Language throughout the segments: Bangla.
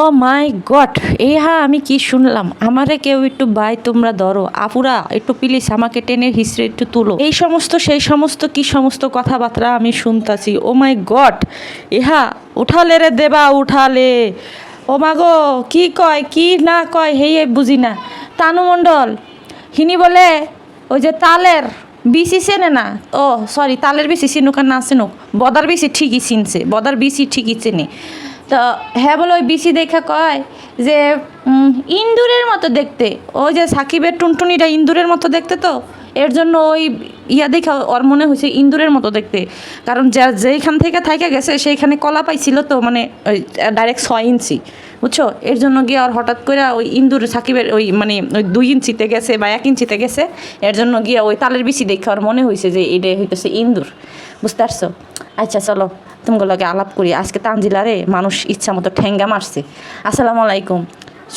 ও মাই গড এই হা আমি কি শুনলাম? আমারে কেউ একটু বাই, তোমরা ধরো। আপুরা, একটু প্লিজ আমাকে টেনের হিস্ট্রি একটু তুলো। এই সমস্ত, সেই সমস্ত, কি সমস্ত কথাবার্তা আমি শুনতাছি? ও মাই গড ইহা উঠালে রে দেবা, উঠালে। ও মাগো কি কয়, কি না কয়, হেই বুঝি না। তানু মণ্ডল, হিনি বলে, ওই যে তালের বিসি চেনে না? ও সরি তালের বিসি চিনুক না চিনুক। বদার বিসি ঠিকই চিনছে, বদার বিসি ঠিকই চেনে। তো হ্যাঁ বলে ওই বিসি দেখা কয় যে ইন্দুরের মতো দেখতে। ওই যে সাকিবের টুনটুনিটা ইন্দুরের মতো দেখতে তো, এর জন্য ওই ইয়া দেখা ওর মনে হয়েছে ইন্দুরের মতো দেখতে। কারণ যা যেইখান থেকে থাইকা গেছে, সেইখানে কলা পাইছিল তো মানে ওই ডাইরেক্ট ছয় ইঞ্চি। বুঝছ? এর জন্য গিয়ে আর হঠাৎ করে ওই ইন্দুর সাকিবের ওই মানে ওই দুই ইঞ্চিতে গেছে বা এক ইঞ্চিতে গেছে, এর জন্য গিয়ে ওই তালের বিচি দেখে ওর মনে হয়েছে যে এটা হইতেছে ইন্দুর। বুঝতে পারছ? আচ্ছা চলো। তোমাগুলোকে আলাপ করি। আজকে তানজিলারে মানুষ ইচ্ছা মতো ঠেঙ্গা মারছে। আসসালামু আলাইকুম।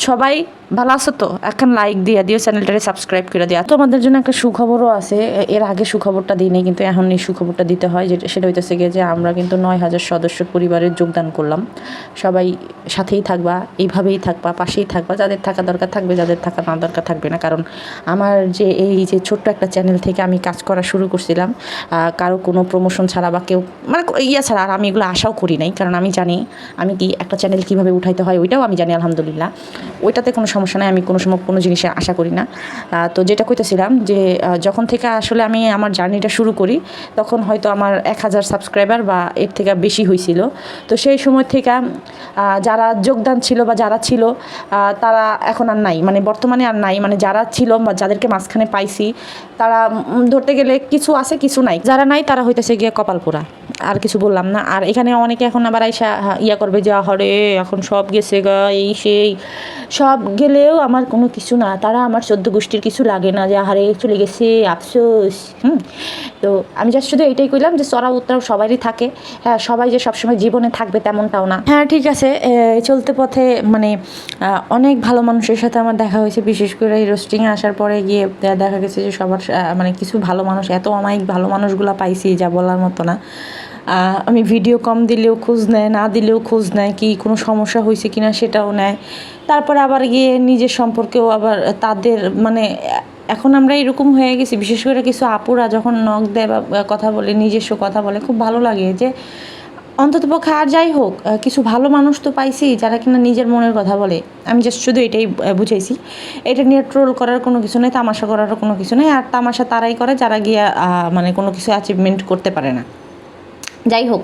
সবাই ভালো আছো তো? এখন লাইক দিয়ে, দিও চ্যানেলটারে সাবস্ক্রাইব করে দিও তোমাদের জন্য একটা সুখবরও আছে। এর আগে সুখবরটা দিই কিন্তু এখন এই সুখবরটা দিতে হয়, যেটা, সেটা হইতেছে গিয়ে যে আমরা কিন্তু নয় হাজার সদস্য পরিবারের যোগদান করলাম। সবাই সাথেই থাকবা, এইভাবেই থাকবা, পাশেই থাকবা, যাদের থাকা দরকার থাকবে, যাদের থাকা না দরকার থাকবে না। কারণ আমার যে এই, যে ছোট্ট একটা চ্যানেল থেকে আমি কাজ করা শুরু করছিলাম কারও কোনো প্রমোশন ছাড়া বা কেউ মানে ইয়া ছাড়া আর আমি এগুলো আশাও করি নাই। কারণ আমি জানি, আমি কি একটা চ্যানেল কীভাবে উঠাইতে হয়, ওইটাও আমি জানি, আলহামদুলিল্লাহ। ওইটাতে কোনো সমস্যা নাই, আমি কোনো সময় কোনো জিনিসে আশা করি না। তো যেটা কইতেছিলাম যে যখন থেকে আসলে আমি আমার জার্নিটা শুরু করি, তখন হয়তো আমার এক হাজার সাবস্ক্রাইবার বা এর থেকে বেশি হয়েছিল তো সেই সময় থেকে যারা যোগদান ছিল বা যারা ছিল তারা এখন আর নাই। মানে বর্তমানে আর নাই। মানে যারা ছিল বা যাদেরকে মাঝখানে পাইছি, তারা ধরতে গেলে কিছু আছে, কিছু নাই। যারা নাই, তারা হইতেছে গিয়ে কপাল পোড়া আর কিছু বললাম না। আর এখানে অনেকে এখন আবার আইসা ইয়া করবে যে হরে এখন সব গেছে গা, এই সেই। সব গেলেও আমার কোনো কিছু না। তারা আমার চোদ্দ গোষ্ঠীর কিছু লাগে না যে, আহারে, চলে গেছে, আফসোস, হুম। তো আমি জাস্ট শুধু এইটাই কইলাম যে চড়া উত্তরাও সবারই থাকে। হ্যাঁ সবাই যে সবসময় জীবনে থাকবে তেমনটাও না। হ্যাঁ ঠিক আছে। চলতে পথে মানে অনেক ভালো মানুষের সাথে আমার দেখা হয়েছে। বিশেষ করে এই রোস্টিংয়ে আসার পরে গিয়ে দেখা গেছে যে, সবার মানে কিছু ভালো মানুষ, এত অমায়িক ভালো মানুষগুলো পাইছি, যা বলার মতো না। আমি ভিডিও কম দিলেও খোঁজ নেয়, না দিলেও খোঁজ নেয় কি কোনো সমস্যা হয়েছে কিনা সেটাও নেয়। তারপরে আবার গিয়ে নিজের সম্পর্কেও আবার তাদের মানে এখন আমরা এরকম হয়ে গেছি, বিশেষ করে কিছু আপুরা যখন নখ দেয় বা কথা বলে, নিজস্ব কথা বলে, খুব ভালো লাগে যে অন্তত পক্ষে আর যাই হোক কিছু ভালো মানুষ তো পাইছি যারা কিনা নিজের মনের কথা বলে। আমি জাস্ট শুধু এটাই বুঝাইছি। এটা নিয়ে ট্রোল করার কোনো কিছু নেই, তামাশা করারও কোনো কিছু নেই, আর তামাশা তারাই করে যারা গিয়া মানে কোনো কিছু অ্যাচিভমেন্ট করতে পারে না। যাই হোক,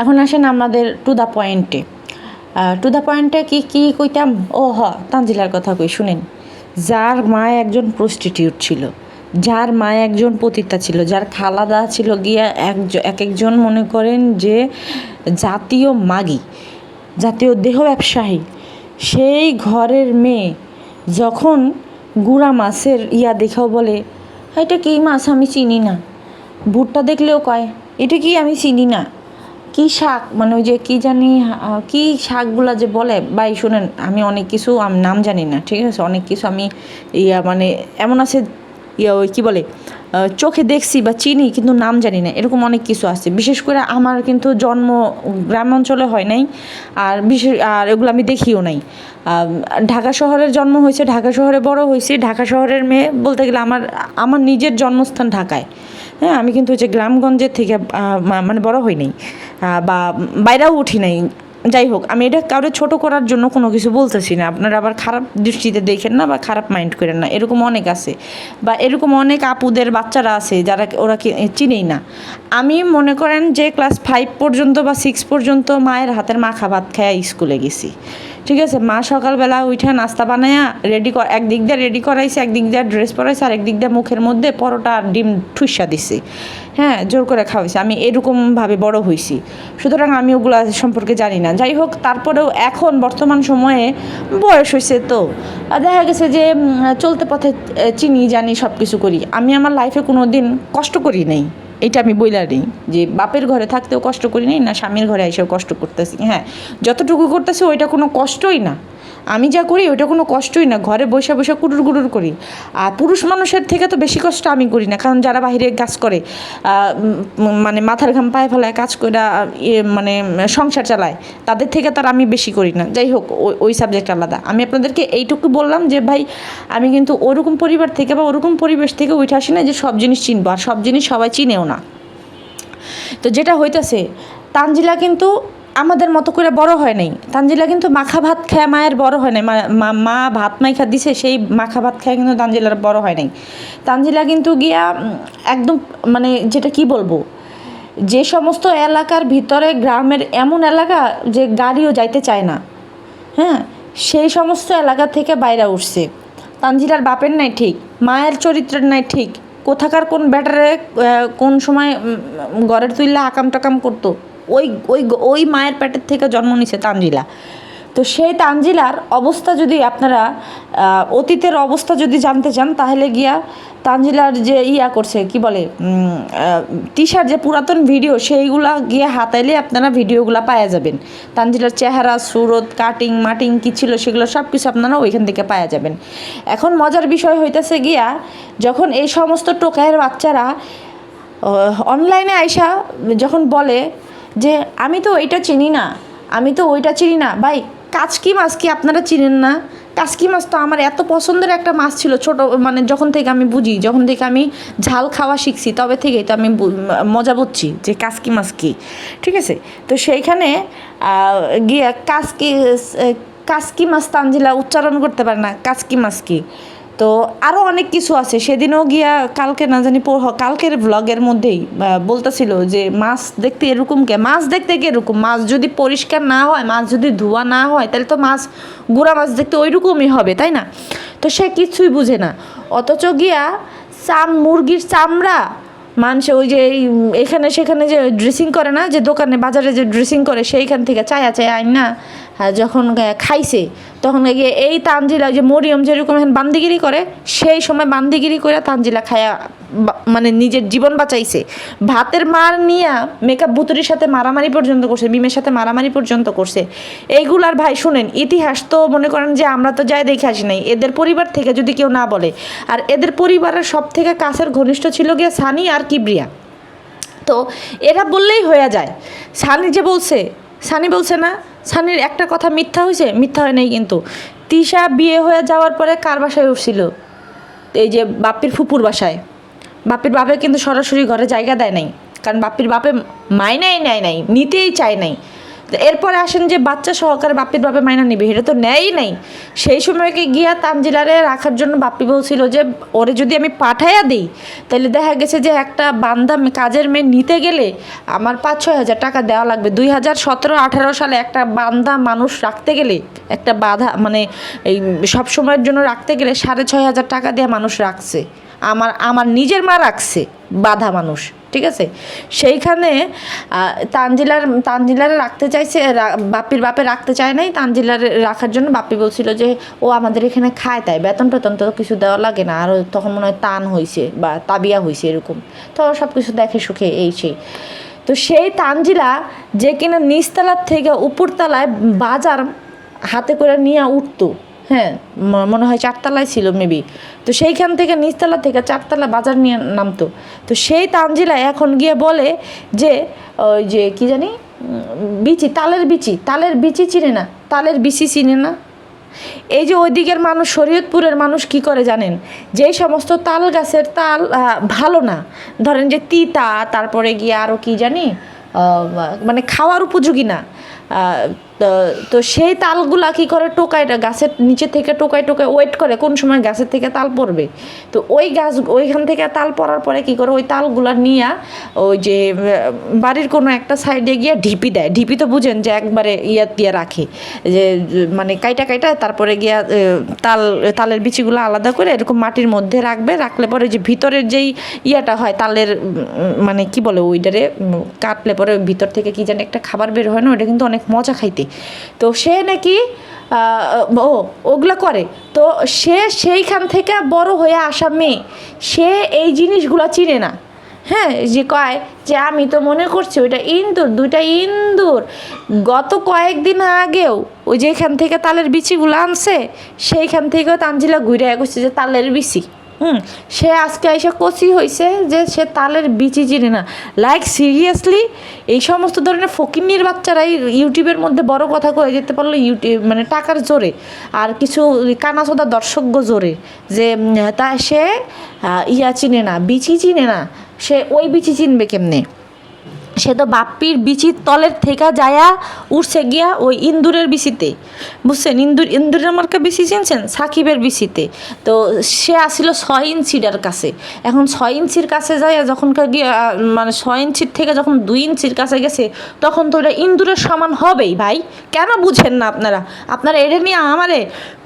এখন আসেন আমাদের টু দ্য পয়েন্টে টু দ্য পয়েন্টে কি কি কইতাম? ও হ, তানজিলার কথা কই, শুনেন। যার মা একজন প্রস্টিটিউট ছিল, যার মা একজন পতিতা ছিল, যার খালাদা ছিল গিয়া এক এক একজন মনে করেন যে জাতীয় মাগি, জাতীয় দেহ ব্যবসায়ী। সেই ঘরের মেয়ে যখন গুড়া মাছের ইয়া দেখাও বলে এটা কি মাছ? আমি চিনি না। ভুট্টা দেখলেও কয় এটা কি আমি চিনি না? কি শাক? মানে ওই যে কি জানি কি শাকগুলা যে বলে? ভাই, শোনেন, আমি অনেক কিছু নাম জানি না, ঠিক আছে? অনেক কিছু আমি ইয়া মানে এমন আছে, ইয়া, ওই কী বলে চোখে দেখছি বা চিনি, কিন্তু নাম জানি না, এরকম অনেক কিছু আছে। বিশেষ করে আমার কিন্তু জন্ম গ্রাম অঞ্চলে হয় নাই, আর বিশেষ, আর এগুলো আমি দেখিও নাই। ঢাকা শহরের জন্ম হয়েছে, ঢাকা শহরে বড় হয়েছি। ঢাকা শহরের মেয়ে বলতে গেলে আমার আমার নিজের জন্মস্থান ঢাকায়। হ্যাঁ আমি কিন্তু যে গ্রামগঞ্জের থেকে মানে বড় হই নাই বা বাইরেও উঠি নাই। যাই হোক, আমি এটা কারও ছোট করার জন্য কোনো কিছু বলতেছি না। আপনারা আবার খারাপ দৃষ্টিতে দেখেন না বা খারাপ মাইন্ড করেন না। এরকম অনেক আছে। বা এরকম অনেক আপুদের বাচ্চারা আছে, যারা ওরা চিনেই না। আমি মনে করেন যে ক্লাস ফাইভ পর্যন্ত বা সিক্স পর্যন্ত মায়ের হাতের মাখা ভাত খায়া স্কুলে গেছি। ঠিক আছে, মা সকালবেলা উঠে নাস্তা বানায়া রেডি একদিক দিয়ে রেডি করাইছে, একদিক দিয়ে ড্রেস পরাইছে, আর একদিক দিয়ে মুখের মধ্যে পরোটা আর ডিম ঠুসা দিছে। হ্যাঁ জোর করে খাওয়াইছে। আমি এরকমভাবে বড় হয়েছি সুতরাং আমি ওগুলো সম্পর্কে জানি না। যাই হোক, তারপরেও এখন বর্তমান সময়ে বয়স হয়েছে তো। দেখা গেছে যে চলতে পথে চিনি, জানি সব কিছু করি। আমি আমার লাইফে কোনো দিন কষ্ট করি নাই। এটা আমি বইলা নেই যে বাপের ঘরে থাকতেও কষ্ট করি নি না স্বামীর ঘরে এসেও কষ্ট করতেছি। হ্যাঁ যতটুকু করতেছি, ওইটা কোনো কষ্টই না। আমি যা করি ওটা কোনো কষ্টই না। ঘরে বসে বসে কুটুর কুটুর করি। আর পুরুষ মানুষের থেকে তো বেশি কষ্ট আমি করি না। কারণ যারা বাইরে কাজ করে মানে মাথার ঘাম পায়ে ফেলায়, কাজ করে ইয়ে মানে সংসার চালায়, তাদের থেকে তার আমি বেশি করি না। যাই হোক ওই সাবজেক্ট আলাদা। আমি আপনাদেরকে এইটুকু বললাম যে, ভাই, আমি কিন্তু ওরকম পরিবার থেকে বা ওরকম পরিবেশ থেকে উঠে আসি না যে, সব জিনিস চিনবো। আর সব জিনিস সবাই চিনেও না। তো যেটা হইতেছে, তানজিলা কিন্তু আমাদের মতো করে বড় হয় নাই। তানজিলা কিন্তু মাখা ভাত খায় মায়ের বড় হয় নাই। মা- ভাত মাইখা দিছে, সেই মাখা ভাত খায় কিন্তু তানজিলার বড় হয় নাই। তানজিলা কিন্তু গিয়া একদম মানে যেটা কি বলব, যে সমস্ত এলাকার ভিতরে, গ্রামের এমন এলাকা যে গাড়িও যাইতে চায় না। হ্যাঁ? সেই সমস্ত এলাকা থেকে বাইরে উঠছে। তানজিলার বাপের নাই ঠিক, মায়ের চরিত্রের নাই ঠিক। কোথাকার কোন ব্যাটারে কোন সময় ঘরের তুললে আকাম টাকাম করতো। ওই ওই ওই মায়ের পেটের থেকে জন্ম নিছে তানজিলা। তো সেই তানজিলার অবস্থা যদি আপনারা অতীতের অবস্থা যদি জানতে চান, তাহলে গিয়া তানজিলার যে ইয়া করছে, কি বলে টিশার যে পুরাতন ভিডিও, সেইগুলা গিয়ে হাতাইলে আপনারা ভিডিওগুলা পাওয়া যাবেন। তানজিলার চেহারা, সুরত, কাটিং, মাটিং কী ছিল সেগুলো সব কিছু আপনারা ওইখান থেকে পাওয়া যাবেন। এখন মজার বিষয় হইতেছে গিয়া, যখন এই সমস্ত টোকায়ের বাচ্চারা অনলাইনে আইসা যখন বলে যে আমি তো ওইটা চিনি না, আমি তো ওইটা চিনি না। ভাই, কাচকি মাছ কি আপনারা চিনেন না? কাচকি মাছ তো আমার এত পছন্দের একটা মাছ ছিল ছোট মানে যখন থেকে আমি বুঝি, যখন থেকে আমি ঝাল খাওয়া শিখছি, তবে থেকেই তো আমি মজা বুঝছি যে কাচকি মাছ কি। ঠিক আছে? তো সেইখানে গিয়ে কাচকি কাচকি মাছ তানজিলা উচ্চারণ করতে পারে না, কাচকি মাছ কি? তো আরও অনেক কিছু আছে। সেদিনও গিয়া কালকে না জানি কালকের ব্লগের মধ্যেই বলতেছিল যে মাছ দেখতে এরকম কে? মাছ দেখতে কি এরকম? মাছ যদি পরিষ্কার না হয়, মাছ যদি ধোয়া না হয়, তাহলে তো মাছ, গুঁড়া মাছ দেখতে ওইরকমই হবে, তাই না? তো সে কিছুই বুঝে না। অথচ গিয়া চাম, মুরগির চামড়া, মানুষ ওই যে এখানে সেখানে যে ড্রেসিং করে না, যে দোকানে বাজারে যে ড্রেসিং করে, সেইখান থেকে চায়া চায়া আইন না যখন গে- খাইছে, তখন গিয়ে এই তানজিলা যে মরিয়ম যেরকম এখন বান্দিগিরি করে, সেই সময় বান্দিগিরি করে তানজিলা খায়া মানে নিজের জীবন বাঁচাইছে। ভাতের মার নিয়া মেকআপ বুতুরির সাথে মারামারি পর্যন্ত করছে, মিমের সাথে মারামারি পর্যন্ত করছে। এইগুলার ভাই, শুনেন, ইতিহাস তো মনে করেন যে আমরা তো যাই দেখে আসি নাই। এদের পরিবার থেকে যদি কেউ না বলে। আর এদের পরিবারের সব থেকে কাছের ঘনিষ্ঠ ছিল গিয়ে সানি আর কিবরিয়া। তো এরা বললেই হয়ে যায়। সানি যে বলছে সানি বলছে না, সানির একটা কথা মিথ্যা হয়েছে, মিথ্যা হয় নাই কিন্তু। তিশা বিয়ে হয়ে যাওয়ার পরে কার বাসায় উঠছিল? এই যে বাপির ফুপুর বাসায়। বাপির বাপে কিন্তু সরাসরি ঘরে জায়গা দেয় নাই, কারণ বাপির বাপে মাইনাই নেয় নাই, নিতেই চায় নাই। এরপরে আসেন যে বাচ্চা সহকারে বাপির বাপে মাইনা নিবে, এটা তো নেয়ই নাই। সেই সময়কে গিয়া তানজিলারে রাখার জন্য বাপি বলছিল যে, ওরে যদি আমি পাঠাইয়া দিই তাহলে দেখা গেছে যে একটা বান্ধা মে- কাজের মেয়ে নিতে গেলে আমার পাঁচ ছয় হাজার টাকা দেওয়া লাগবে। দুই হাজার সতেরো আঠারো সালে একটা বান্ধা মানুষ রাখতে গেলে, একটা বাধা মানে এই সব সময়ের জন্য রাখতে গেলে সাড়ে ছয় হাজার টাকা দিয়ে মানুষ রাখছে। আমার আমার নিজের মা রাখছে বাধা মানুষ। ঠিক আছে? সেইখানে তানজিলার, তানজিলারে রাখতে চাইছে বাপির বাপে রাখতে চায় নাই, তানজিলারে রাখার জন্য বাপি বলছিল যে, ও আমাদের এখানে খায় তাই, বেতন টেতন তো কিছু দেওয়া লাগে না, আর তখন মনে হয় তান হয়েছে বা তাবিয়া হয়েছে এরকম। তো সব কিছু দেখে সুখে এই সেই। তো সেই তানজিলা যে কিনা নিচতলার থেকে উপরতলায় বাজার হাতে করে নিয়ে উঠতো। হ্যাঁ মনে হয় চারতলায় ছিল মেবি তো সেইখান থেকে নিচতলা থেকে চারতলা বাজার নিয়ে নামতো। তো সেই তানজিলা এখন গিয়ে বলে যে, ওই যে, কি জানি বিচি, তালের বিচি তালের বিচি চিনে না, তালের বিচি চিনে না। এই যে ওই দিকের মানুষ, শরীয়তপুরের মানুষ কি করে জানেন? যেই সমস্ত তাল গাছের তাল ভালো না। ধরেন যে তিতা, তারপরে গিয়ে আরও কি জানি মানে খাওয়ার উপযোগী না। তো- সেই তালগুলা কি করে টোকাইটা গাছের নিচে থেকে টোকায় টোকায় ওয়েট করে কোন সময় গাছের থেকে তাল পড়বে? তো ওই গাছ, ওইখান থেকে তাল পড়ার পরে কি করে ওই তালগুলা নিয়ে ওই যে বাড়ির কোনো একটা সাইডে গিয়ে ঢিপি দেয়। ঢিপি তো বুঝেন যে একবারে ইয়া দিয়ে রাখে। যে মানে কাইটা কাইটা তারপরে গিয়া তাল, তালের বিচিগুলো আলাদা করে এরকম মাটির মধ্যে রাখবে। রাখলে পরে যে ভিতরের যেই ইয়াটা হয়, তালের মানে কি বলে ওইটারে কাটলে পরে ভিতর থেকে কি জানি একটা খাবার বের হয় না, ওইটা কিন্তু অনেক মজা খাইতে। তো সে নাকি ও, ওগুলো করে। তো সে সেইখান থেকে বড় হয়ে আসা মেয়ে, সে এই জিনিসগুলো চিনে না। হ্যাঁ যে কয় যে আমি তো মনে করছি ওইটা ইন্দুর, দুইটা ইন্দুর। গত কয়েকদিন আগেও ওই যেখান থেকে তালের বিচিগুলো আনছে, সেইখান থেকেও তানজিলা ঘুরে করছে যে তালের বিচি। হুম, সে আজকে এসে কচি হয়েছে যে সে তালের বিচি চিনে না। লাইক সিরিয়াসলি এই সমস্ত ধরনের ফকিন্নির বাচ্চারাই ইউটিউবের মধ্যে বড় কথা কয়ে যেতে পারল ইউটিউব মানে টাকার জোরে। আর কিছু কানাসোদা দর্শক জোরে যে তা সে ইয়া চিনে না, বিচি চিনে না। সে ওই বিচি চিনবে কেমনে? সে তো বাপ্পির বিচির তলের থেকে যায়া উঠছে গিয়া ওই ইন্দুরের বিচিতে। বুঝছেন? ইন্দুর, ইন্দুরের মার্কা বিচি চিনছেন? সাকিবের বিচিতে। তো সে আসছিল ছয় ইঞ্চিটার কাছে। এখন ছয় ইঞ্চির কাছে যাইয়া যখনকার গিয়া মানে ছয় ইঞ্চির থেকে যখন দুই ইঞ্চির কাছে গেছে, তখন তো ওটা ইন্দুরের সমান হবেই ভাই। কেন বুঝেন না আপনারা? আপনারা এটা নিয়ে আমারে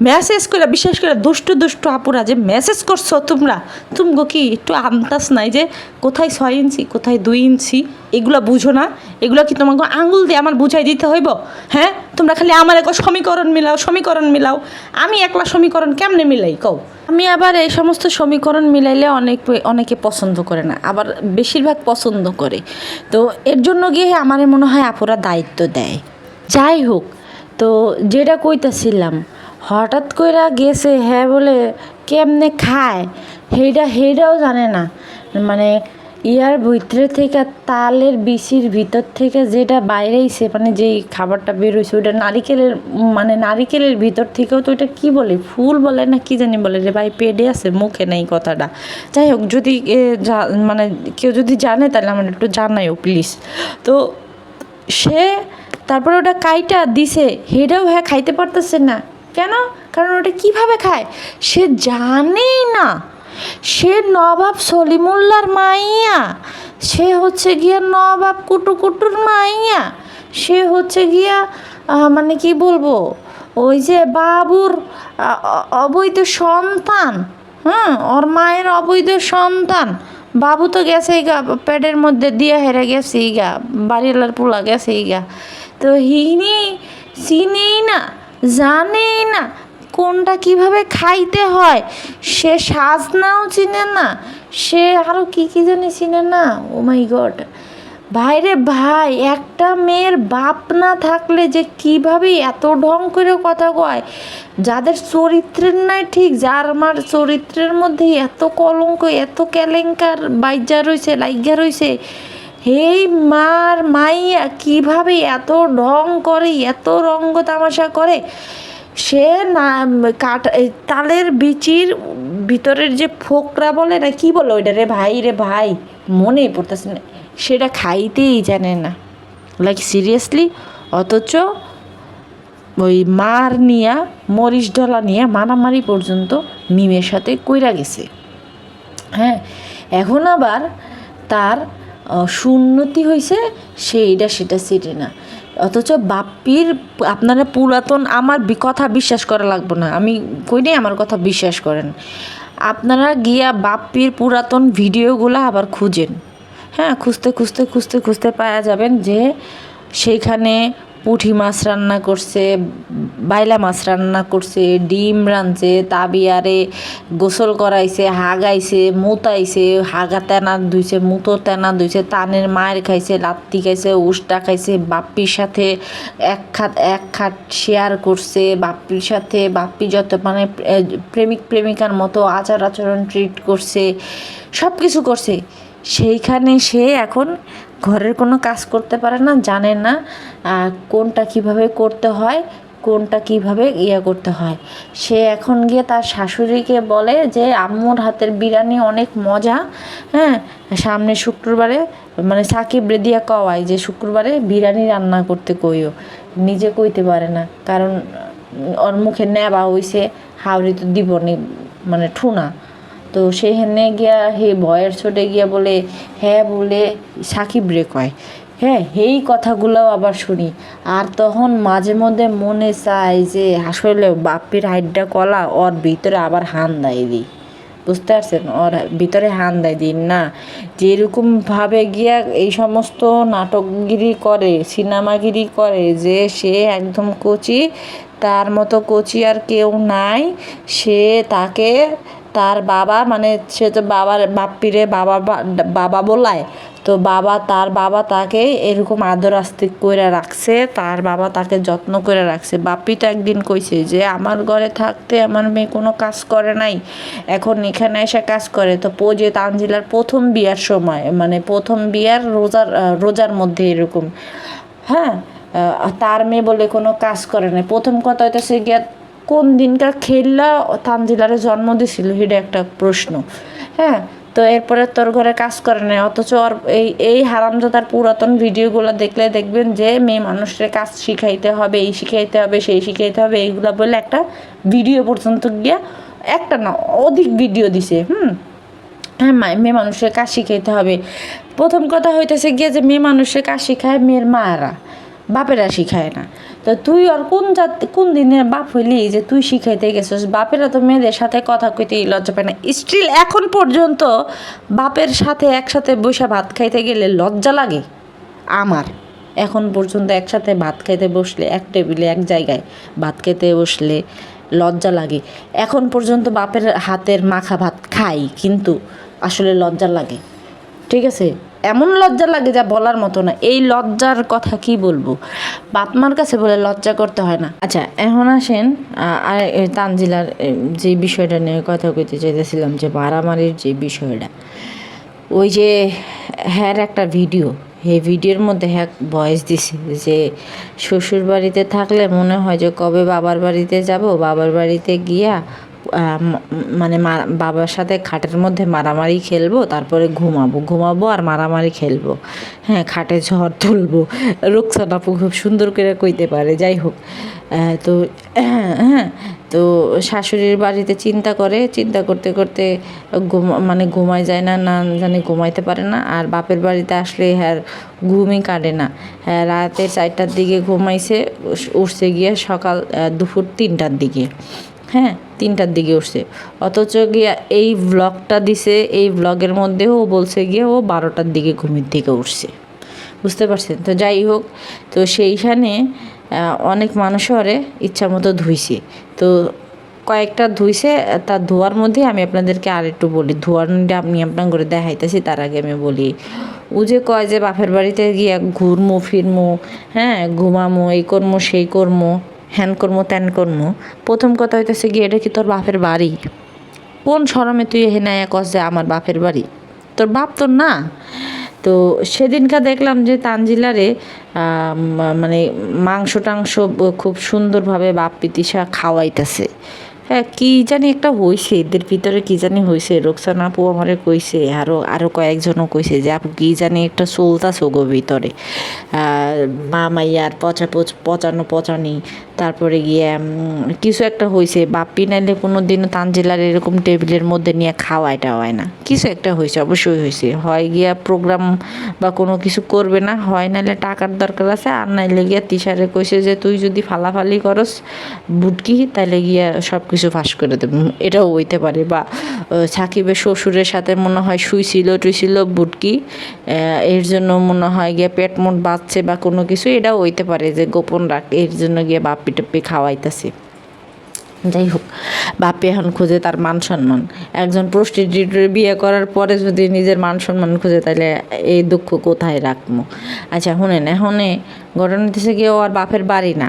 মেসেজ করে বিশেষ করে দুষ্টু দুষ্টু আপুরা যে মেসেজ করছ তোমরা, তুমগো কি একটু আন্দাজ নাই যে কোথায় ছয় ইঞ্চি, কোথায় দুই ইঞ্চি? এগুলো বুঝো না। এগুলো কি তোমাকে আঙুল দিয়ে আমার বুঝাই দিতে হইব? হ্যাঁ? তোমরা খালি আমার এক সমীকরণ মিলাও সমীকরণ মিলাও। আমি একলা সমীকরণ কেমনে মিলাই কও? আমি আবার এই সমস্ত সমীকরণ মিলাইলে অনেক অনেকে পছন্দ করে না, আবার বেশিরভাগ পছন্দ করে। তো এর জন্য গিয়ে আমার মনে হয় আপুরা দায়িত্ব দেয়। যাই হোক, তো যেটা কইতাছিলাম, হঠাৎ কইরা গেছে হ্যাঁ বলে কেমনে খায় সেইটা সেইটাও জানে না। মানে ইয়ার ভিতরে থেকে তালের বিচির ভিতর থেকে যেটা বাইরে বাইরেইছে মানে যেই খাবারটা বেরোইছে ওটা নারিকেলের মানে নারিকেলের ভিতর থেকেও তো ওটা কি বলে? ফুল বলে না কি জানি বলে রে ভাই পেডে আছে, মুখে নেই কথাটা। যাই হোক, যদি মানে কেউ যদি জানে তাহলে আমার একটু জানাইও প্লিজ। তো সে তারপরে ওটা কাইটা দিছে হেটাও হ্যাঁ খাইতে পারতেছে না। কেন? কারণ ওটা কীভাবে খায়? সে জানেই না। সে নবাব সলিমুল্লার মাইয়া। সে হচ্ছে গিয়া নবাব কুটু কুটুর মাইয়া। সে হচ্ছে গিয়া মানে কি বলব, ওই যে বাবুর অবৈধ সন্তান। হ্যাঁ ওর মায়ের অবৈধ সন্তান। বাবু তো গেছেই গা প্যাডের মধ্যে দিয়ে হেরে গেছেই গা, বাড়িওয়ালার পোলা গেছেই গা। তো হিনি চিনেই না, জানেই না কোনটা কীভাবে খাইতে হয়? সে সাজনাও চিনে না। সে আরও কি কী জানি চিনে না? ও মাই গড ভাইরে ভাই, একটা মেয়ের বাপ না থাকলে যে কীভাবে এত ঢং করে কথা কয়? যাদের চরিত্রের নাই ঠিক, যার আমার চরিত্রের মধ্যে এত কলঙ্ক, এত কেলেঙ্কার বাইজা রয়েছে লাইগা রয়েছে হেই মার মাইয়া, কীভাবে এত ঢং করে, এত রঙ্গ তামাশা করে? সে না কাঠ তালের বিচির ভিতরের যে ফোকরা বলে না, কি বলে ওইটা রে ভাই রে ভাই? মনেই পড়তেছে না। সেটা খাইতেই জানে না। লাইক সিরিয়াসলি অথচ ওই মার নিয়া, মরিচ ডলা নিয়ে মারামারি পর্যন্ত মিমের সাথে কইরা গেছে। হ্যাঁ এখন আবার তার সুন্নতি হয়েছে সেইটা সেটা সেটে না। অথচ বাপ্পির আপনারা পুরাতন, আমার কথা বিশ্বাস করা লাগবে না। আমি কই নাই আমার কথা বিশ্বাস করেন। আপনারা গিয়া বাপ্পির পুরাতন ভিডিওগুলো আবার খুঁজেন। হ্যাঁ খুঁজতে খুঁজতে খুঁজতে খুঁজতে পাওয়া যাবেন যে সেইখানে পুঁটি মাছ রান্না করছে, বাইলা মাছ রান্না করছে, ডিম রাঁধছে, তাবিয়ারে গোসল করাইছে, হাগাইছে, মুতাইছে, হাগা তেনা ধুইছে, মুতো তেনা ধুইছে, তানের মায়ের খাইছে, লাত্তি খাইছে, উষ্টা খাইছে, বাপ্পির সাথে এক খাত, এক খাট শেয়ার করছে, বাপ্পির সাথে, বাপ্পি যত মানে প্রেমিক, প্রেমিকার মতো আচার আচরণ ট্রিট করছে সব কিছু করছে। সেইখানে সে এখন ঘরের কোনো কাজ করতে পারে না, জানে না কোনটা কীভাবে করতে হয়, কোনটা কীভাবে ইয়ে করতে হয়। সে এখন গিয়ে তার শাশুড়িকে বলে যে, আম্মুর হাতের বিরিয়ানি অনেক মজা। হ্যাঁ সামনে শুক্রবারে মানে সাকিব রেদিয়া কওয়ায় যে, শুক্রবারে বিরিয়ানি রান্না করতে কইও। নিজে কইতে পারে না, কারণ ওর মুখে নেবা হইছে, হাওড়ি তো দিবনি মানে ঠুনা। তো সেখানে গিয়া, হে ভয়ের ছোটে গিয়া বলে হ্যাঁ বলে সাকিব রে কয়। হ্যাঁ এই কথাগুলোও আবার শুনি। আর তখন মাঝে মধ্যে মনে চায় যে আসলে বাপ্পির হাইডটা কলা, ওর ভিতরে আবার হান দেয় দিই বুঝতে পারছেন? ওর ভিতরে হান দেয় দিন না। যেরকমভাবে গিয়া এই সমস্ত নাটকগিরি করে, সিনেমাগিরি করে যে সে একদম কচি, তার মতো কচি আর কেউ নাই। সে তাকে তার বাবা মানে সে তো বাবার বাপ্পিরে বাবা বাবা বলায় তো বাবা, তার বাবা তাকে এরকম আদর আস্তিক করে রাখছে, তার বাবা তাকে যত্ন করে রাখছে। বাপ্পি তো একদিন কইছে যে, আমার ঘরে থাকতে আমার মেয়ে কোনো কাজ করে নাই, এখন এখানে এসে কাজ করে। তো পোজে তানজিলার প্রথম বিয়ার সময় মানে প্রথম বিয়ার রোজার রোজার মধ্যে এরকম হ্যাঁ? তার মেয়ে বলে কোনো কাজ করে না প্রথম কথা হইতেছে গিয়া কোন দিনকার খেললা তানজিলারে জন্ম দিছিল, সেটা একটা প্রশ্ন। হ্যাঁ তো এরপরে তোর ঘরে কাজ করে না অথচ ওর এই এই হারামজাদার পুরাতন ভিডিওগুলো দেখলে দেখবেন যে মেয়ে মানুষের কাজ শিখাইতে হবে, এই শিখাইতে হবে, সেই শিখাইতে হবে, এইগুলো বলে একটা ভিডিও পর্যন্ত গিয়া একটা না, অধিক ভিডিও দিছে, হুম? হ্যাঁ মেয়ে মানুষের কাজ শিখাইতে হবে। প্রথম কথা হইতেছে গিয়ে যে মেয়ে মানুষের কাজ শিখায় মেয়ের মায়েরা, বাপেরা শিখায় না। তো তুই আর কোন জাত কোন দিনের বাপ হইলি? যে তুই শিখাইতে গেছিস বাপেরা তো মেয়েদের সাথে কথা কইতে লজ্জা পায় না। স্টিল এখন পর্যন্ত বাপের সাথে একসাথে বসে ভাত খাইতে গেলে লজ্জা লাগে? আমার। এখন পর্যন্ত একসাথে ভাত খাইতে বসলে এক টেবিলে এক জায়গায় ভাত খেতে বসলে লজ্জা লাগে। এখন পর্যন্ত বাপের হাতের মাখা ভাত খাই কিন্তু আসলে লজ্জা লাগে। ঠিক আছে? এমন লজ্জা লাগে যা বলার মতো না। এই লজ্জার কথা কি বলব? বাপ মার কাছে বলে লজ্জা করতে হয় না। আচ্ছা এখন আসেন আর তানজিলার যে বিষয়টা নিয়ে কথা কইতে চাইতেছিলাম, যে মারামারির যে বিষয়টা, ওই যে হ্যার একটা ভিডিও, এই ভিডিওর মধ্যে হ্যাঁ ভয়েস দিছে, যে শ্বশুর বাড়িতে থাকলে মনে হয় যে কবে বাবার বাড়িতে যাব, বাবার বাড়িতে গিয়া মানে বাবার সাথে খাটের মধ্যে মারামারি খেলব, তারপরে ঘুমাবো ঘুমাবো আর মারামারি খেলব। হ্যাঁ খাটে ঝড় তুলবো। রুকসান আপু খুব সুন্দর করে কইতে পারে, যাই হোক। তো হ্যাঁ তো শাশুড়ির বাড়িতে চিন্তা করে, চিন্তা করতে করতে ঘুম মানে ঘুমায় যায় না না জানি ঘুমাইতে পারে না, আর বাপের বাড়িতে আসলে হ্যাঁ ঘুমই কাটে না। হ্যাঁ রাতের চারটার দিকে ঘুমাইছে উঠছে গিয়ে সকাল দুপুর তিনটার দিকে। হ্যাঁ তিনটার দিকে উঠছে। অথচ গিয়া এই ব্লগটা দিছে, এই ব্লগের মধ্যেও ও বলছে গিয়ে ও বারোটার দিকে ঘুমের দিকে উঠছে। বুঝতে পারছেন? তো যাই হোক, তো সেইখানে অনেক মানুষ ওরে ইচ্ছা মতো ধুইছে। তো কয়েকটা ধুইছে, তার ধোয়ার মধ্যে আমি আপনাদেরকে আর একটু বলি। ধোয়ার নিয়ে আমি আপনার করে দেখাইতেছি, তার আগে আমি বলি। ও যে কয় যে বাপের বাড়িতে গিয়ে ঘুরমু, ফিরমু হ্যাঁ ঘুমামু, এই করমু, সেই করমু হ্যান করমু, ত্যান করমু। প্রথম কথা হইতেছে গিয়ে, এটা কি তোর বাপের বাড়ি? কোন শরমে তুই এখানে কস যে আমার বাপের বাড়ি? তোর বাপ তোর না? তো সেদিনকা দেখলাম যে তানজিলারে মানে মাংস টাংস খুব সুন্দরভাবে বাপ পিতিসা খাওয়াইতেছে। হ্যাঁ কি জানি একটা হয়েছে এদের ভিতরে কি জানি হয়েছে রোকসান আপু আমারে কইছে আরও আরও কয়েকজনও কইছে যে, আপু, কি জানি একটা চলতাছে গো ভিতরে। মা মাইয়ার পচা পচ পচানো পচানি তারপরে গিয়ে কিছু একটা হয়েছে বাপ্পি নাইলে কোনো দিনও তানজিলার এরকম টেবিলের মধ্যে নিয়ে খাওয়ায় টাওয়ায় না। কিছু একটা হয়েছে অবশ্যই হয়েছে হয় গিয়া প্রোগ্রাম বা কোনো কিছু করবে না, হয় নাইলে টাকার দরকার আছে, আর নাইলে গিয়া তিসারে কইছে যে, তুই যদি ফালাফালি করস বুটকি তাহলে গিয়া সব কিছু ফাঁস করে দেব। এটাও হইতে পারে। বা সাকিবের শ্বশুরের সাথে মনে হয় শুইছিল টুইছিল বুটকি এর জন্য মনে হয় গিয়ে পেট মোট বাঁচছে বা কোনো কিছু, এটাও হইতে পারে যে, গোপন রাখ, এর জন্য গিয়ে বাপ্পি টাপ্পি খাওয়াইতেছে। যাই হোক বাপি এখন খুঁজে তার মান সম্মান। একজন প্রস্টিটিউটের বিয়ে করার পরে যদি নিজের মান সম্মান খুঁজে, তাহলে এই দুঃখ কোথায় রাখব আচ্ছা শুনেন, এখনে ঘটনা হইতেছে গিয়ে ও আর বাপের বাড়ি না।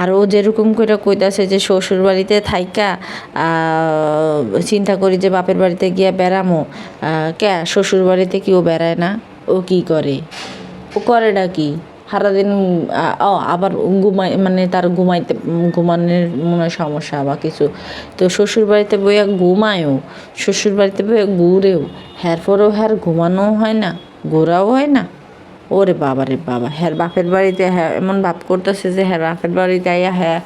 আর ও যেরকম করে কইতাছে যে শ্বশুর বাড়িতে থাইকা চিন্তা করি যে বাপের বাড়িতে গিয়া বেড়ামো। ক্যা কে? শ্বশুর বাড়িতে কি ও বেড়ায় না? ও কি করে? ও করেটা কি? সারাদিন আবার ঘুমাই মানে তার ঘুমাইতে, ঘুমানোর মনে সমস্যা বা কিছু। তো শ্বশুর বাড়িতে বইয়া ঘুমায়ও শ্বশুর বাড়িতে বইয়া ঘুরেও হ্যার পরেও হ্যার ঘুমানোও হয় না, ঘোরাও হয় না। ওরে বাবা রে বাবা হ্যার বাপের বাড়িতে হ্যাঁ এমন বাপ করতেছে যে হ্যাঁ বাপের বাড়িতে আইয়া হ্যাঁ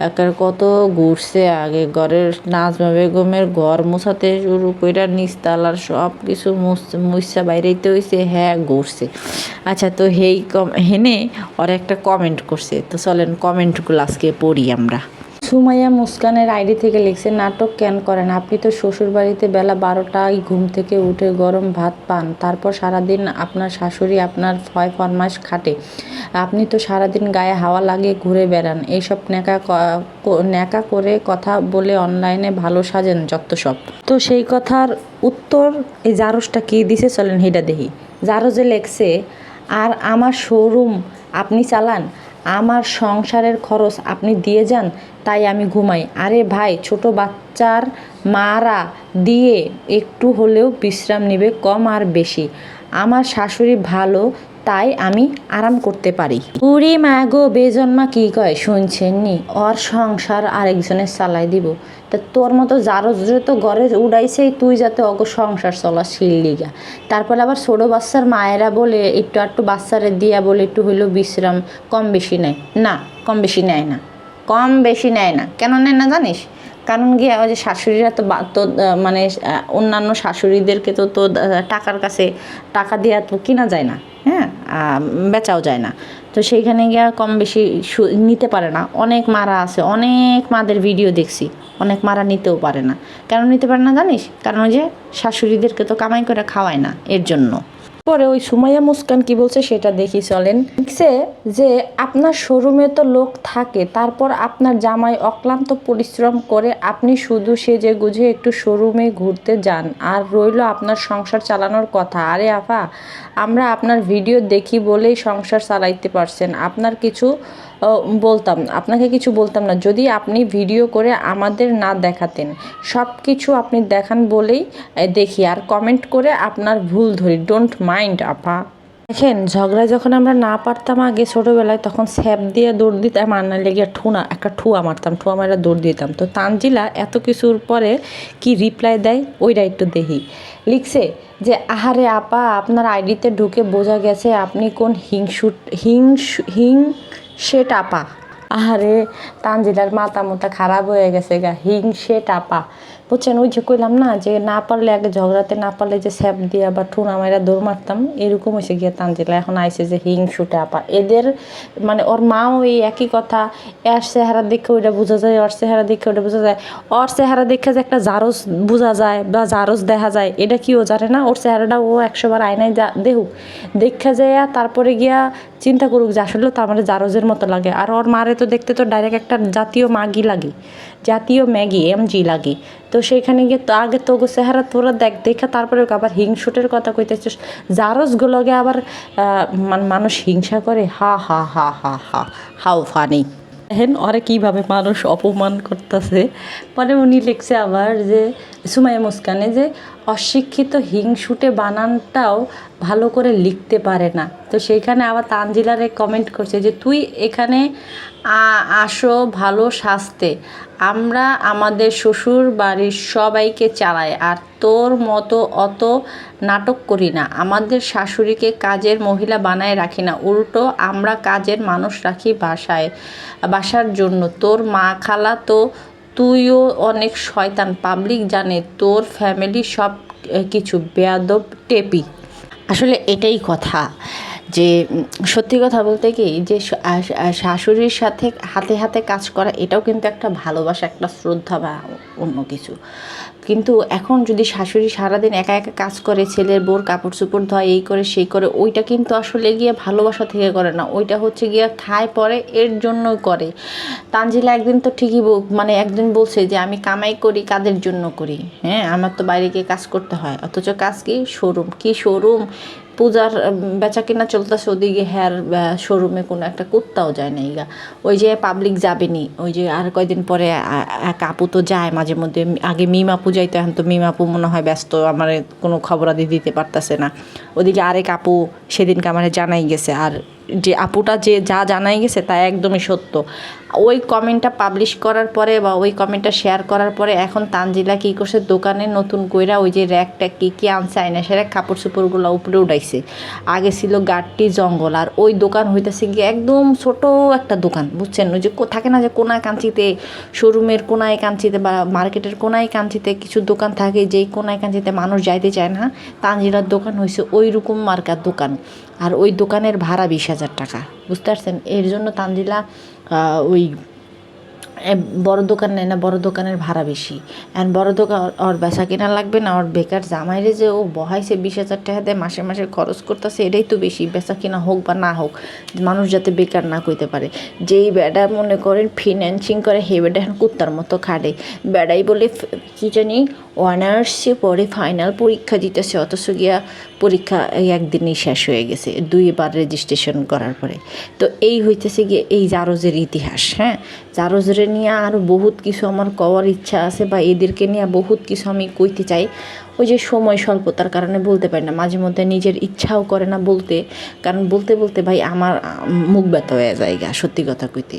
একের কত ঘুরছে আগে ঘরের নাজমা বেগমের ঘর মোছাতে শুরু কইরা নিস্তালার সব কিছু মুসা বাইরেতে হয়েছে হ্যাঁ ঘুরছে। আচ্ছা তো হেই কম, হেনে ওর একটা কমেন্ট করছে। তো চলেন কমেন্টগুলো আজকে পড়ি আমরা। সুমাইয়া মুস্কানের আইডি থেকে লিখছে, নাটক কেন করেন? আপনি তো শ্বশুর বাড়িতে বেলা বারোটায় ঘুম থেকে উঠে গরম ভাত পান। তারপর সারাদিন আপনার শাশুড়ি আপনার ফয় ফরমাস খাটে। আপনি তো সারাদিন গায়ে হাওয়া লাগিয়ে ঘুরে বেড়ান। এইসব ন্যাকা ন্যাকা করে কথা বলে অনলাইনে ভালো সাজেন যত সব। তো সেই কথার উত্তর, এই জারসটা কি দিছে চলেন হেটা দেখি জারজে লেখছে, আর আমার শোরুম আপনি চালান, আমার সংসারের খরচ আপনি দিয়ে যান তাই আমি ঘুমাই। আরে ভাই, ছোট বাচ্চার মারা দিয়ে একটু হলেও বিশ্রাম নেবে কম আর বেশি। আমার শাশুড়ি ভালো, তাই আমি আরাম করতে পারি। উড়ি মা গো, বেজন্মা কি কয়? শুনছেন নি? ওর সংসার আরেকজনের চালাই দিব। তা তোর মতো যারো তো ঘরে উড়াইছে তুই যাতে অগ সংসার চলা শিল্লিগা তারপরে আবার ছোট বাচ্চার মায়েরা বলে, একটু একটু বাচ্চারে দিয়া বলে, একটু হইলেও বিশ্রাম কম বেশি নেয়। না, কম বেশি নেয় না। কম বেশি নেয় না। কেন নেয় না জানিস? কারণ গিয়ে ওই যে শাশুড়িরা তো তো মানে অন্যান্য শাশুড়িদেরকে তো তো টাকার কাছে টাকা দেওয়া তো কিনা যায় না হ্যাঁ? বেচাও যায় না। তো সেইখানে গিয়া কম বেশি নিতে পারে না। অনেক মারা আছে, অনেক মাদের ভিডিও দেখছি। অনেক মারা নিতেও পারে না। কেন নিতে পারে না জানিস? কারণ ওই যে শাশুড়িদেরকে তো কামাই করে খাওয়ায় না এর জন্য। পরে ওই সুমাইয়া মুস্কান কি বলছে সেটা দেখি চলেন। লিখছে যে, আপনার শোরুমে তো লোক থাকে, তারপর আপনার জামাই অক্লান্ত পরিশ্রম করে আপনি শুধু সেজে গুজে একটু শোরুমে ঘুরতে যান, আর রইল আপনার সংসার চালানোর কথা। আরে আফা, আমরা আপনার ভিডিও দেখি বলেই সংসার চালাইতে পারছেন। আপনার কিছু বলতাম, আপনাকে কিছু বলতাম না। যদি আপনি ভিডিও করে আমাদের না দেখাতেন, সব কিছু আপনি দেখান বলেই দেখি। আর কমেন্ট করে আপনার ভুল ধরি। ডোন্ট মাইন্ড আপা। দেখেন, ঝগড়া যখন আমরা না পারতাম আগে ছোটোবেলায়, তখন স্যাপ দিয়ে দৌড় দিতাম, আর না লেগে ঠুনা, একটা ঠুয়া মারতাম, ঠুয়া মারা দৌড় দিতাম। তো তানজিলা এত কিছুর পরে কি রিপ্লাই দেয়? ওইটা একটু দেখি। লিখছে যে, আহারে আপা, আপনার আইডিতে ঢুকে বোঝা গেছে আপনি কোন হিংসু হিং হিং সে টাপা। আহারে তানজিলার মাথা মোটা খারাপ হয়ে গেছে গা। হিং সে টাপা। বুঝছেন ওই যে কইলাম না যে না পারলে আগে ঝগড়াতে, না পারলে যে স্যাপ দিয়া বা ঠুনা মাইরা দৌড় মারতাম, এরকম হয়েছে গিয়ে তানজিলা। এখন আইসে যে হিংসু টাপা এদের মানে ওর মাও এই একই কথা, এর চেহারা দেখে ওইটা বোঝা যায়, ওর চেহারা দেখে ওটা বোঝা যায়। ওর চেহারা দেখে যে একটা জারজ বোঝা যায় বা জারস দেখা যায়, এটা কি ও জানে না? ওর চেহারাটা ও একশোবার আয়নায় যা দেখুক, দেখা যায় তারপরে গিয়া চিন্তা করুক যে আসলে তো আমার জারজের মতো লাগে। আর ওর মারে তো দেখতে তো ডাইরেক্ট একটা জাতীয় মাগি লাগে। জাতীয় ম্যাগি, এম জি লাগে। তো সেখানে গিয়ে তো আগে তো চেহারা তোরা দেখ, দেখা তারপরে আবার হিংসুটের কথা কইতেছে জারস গুলোকে আবার মান- মানুষ হিংসা করে, হা হা হা হা হা, হাউ ফানি। দেখেন ওরে কীভাবে মানুষ অপমান করতেছে। পরে উনি লিখছে আবার যে, সুমাইয়া মুস্কানে যে, অশিক্ষিত হিংসুটে বানানটাও ভালো করে লিখতে পারে না। তো সেইখানে আবার তানজিলারে কমেন্ট করছে যে, তুই এখানে আসো ভালো শাস্তে আমরা আমাদের শ্বশুর বাড়ির সবাইকে চালাই, আর তোর মতো অত নাটক করি না। আমাদের শাশুড়িকে কাজের মহিলা বানায় রাখি না। উল্টো, আমরা কাজের মানুষ রাখি বাসায়, বাসার জন্য। তোর মা খালা তো, তুইও অনেক শয়তান। পাবলিক জানে, তোর ফ্যামিলি সব কিছু বেয়াদব, টেপি। আসলে এটাই কথা যে, সত্যি কথা বলতে কি, যে শাশুড়ির সাথে হাতে হাতে কাজ করা, এটাও কিন্তু একটা ভালোবাসা, একটা শ্রদ্ধা বা অন্য কিছু। কিন্তু এখন যদি শাশুড়ি সারাদিন একা একা কাজ করে, ছেলের বোর কাপড় চোপড় ধয়, এই করে, সেই করে, ওইটা কিন্তু আসলে গিয়ে ভালোবাসা থেকে করে না। ওইটা হচ্ছে গিয়ে খায়, পরে এর জন্য করে। তানজিলা একদিন তো ঠিকই মানে একদিন বলছে যে, আমি কামাই করি কাদের জন্য করি? হ্যাঁ আমার তো বাইরে গিয়ে কাজ করতে হয়। অথচ কাজ কি? শোরুম। কি শোরুম? পূজার বেচা কিনা চলতেছে ওদিকে, হেয়ার শোরুমে কোনো একটা কুত্তাও যায় না ইগা ওই যে পাবলিক যাবেনি, ওই যে আর কয়দিন পরে এক আপু তো যায় মাঝে মধ্যে আগে মিম আপু যাইতো, এখন তো মিমাপু মনে হয় ব্যস্ত, আমার কোনো খবরাদি দিতে পারতেছে না। ওদিকে আরেক আপু সেদিনকে আমার জানাই গেছে, আর যে আপুটা যে যা জানাই গেছে তা একদমই সত্য। ওই কমেন্টটা পাবলিশ করার পরে বা ওই কমেন্টটা শেয়ার করার পরে এখন তানজিলা কী করছে? দোকানে নতুন কইরা ওই যে র্যাকটা কী কী আনছে আইনা সেরা কাপড় চোপড়গুলো উপরে উঠাইছে। আগে ছিল গাটটি জঙ্গল আর ওই দোকান হইতেছে গিয়ে একদম ছোট একটা দোকান, বুঝছেন? ওই যে থাকে না যে কোনায় কাঞ্চিতে শোরুমের কোনায় কাঞ্চিতে বা মার্কেটের কোনায় কাঞ্চিতে কিছু দোকান থাকে, যেই কোনায় কাঞ্চিতে মানুষ যাইতে চায় না, তানজিলার দোকান হয়েছে ওই রকম মার্কার দোকান। আর ওই দোকানের ভাড়া বিশ হাজার টাকা। বুঝতে পারছেন? এর জন্য তানজিলা ওই বড় দোকান নেয় না, বড় দোকানের ভাড়া বেশি। অ্যান্ড বড় দোকান, ওর বেচা কেনা লাগবে না, ওর বেকার জামাইরে যে ও বহাইছে বিশ হাজার টাকা দেয় মাসে মাসে খরচ করতেছে, এটাই তো বেশি, বেচা কেনা হোক বা না হোক, মানুষ যাতে বেকার না কইতে পারে। যেই বেডা মনে করেন ফিন্যান্সিং করে, হে বেডা এখন কুত্তার মতো খাটে। বেড়াই বলে কি জানি অনার্সে পরে ফাইনাল পরীক্ষা দিতেছে, অথচ গিয়া পরীক্ষা একদিনেই শেষ হয়ে গেছে, দুইবার রেজিস্ট্রেশন করার পরে। তো এই হইতেছে গিয়ে এই জারজের ইতিহাস হ্যাঁ? জারজের নিয়ে আরও বহুত কিছু আমার কওয়ার ইচ্ছা আছে বা এদেরকে নিয়ে বহুত কিছু আমি কইতে চাই। ওই যে সময় স্বল্পতার কারণে বলতে পারি না, মাঝে মধ্যে নিজের ইচ্ছাও করে না বলতে, কারণ বলতে বলতে ভাই আমার মুখ ব্যথা হয়ে যায় সত্যি কথা কইতে।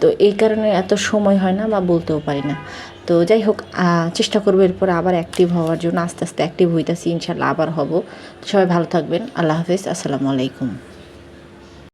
তো এই কারণে এত সময় হয় না বা বলতেও পারি না। তো যাই হোক চেষ্টা করব এরপর আবার অ্যাক্টিভ হওয়ার জন্য, আস্তে আস্তে অ্যাক্টিভ হইতেছি, ইনশাল্লাহ আবার হব। সবাই ভালো থাকবেন। আল্লাহ হাফিজ। আসসালামু আলাইকুম।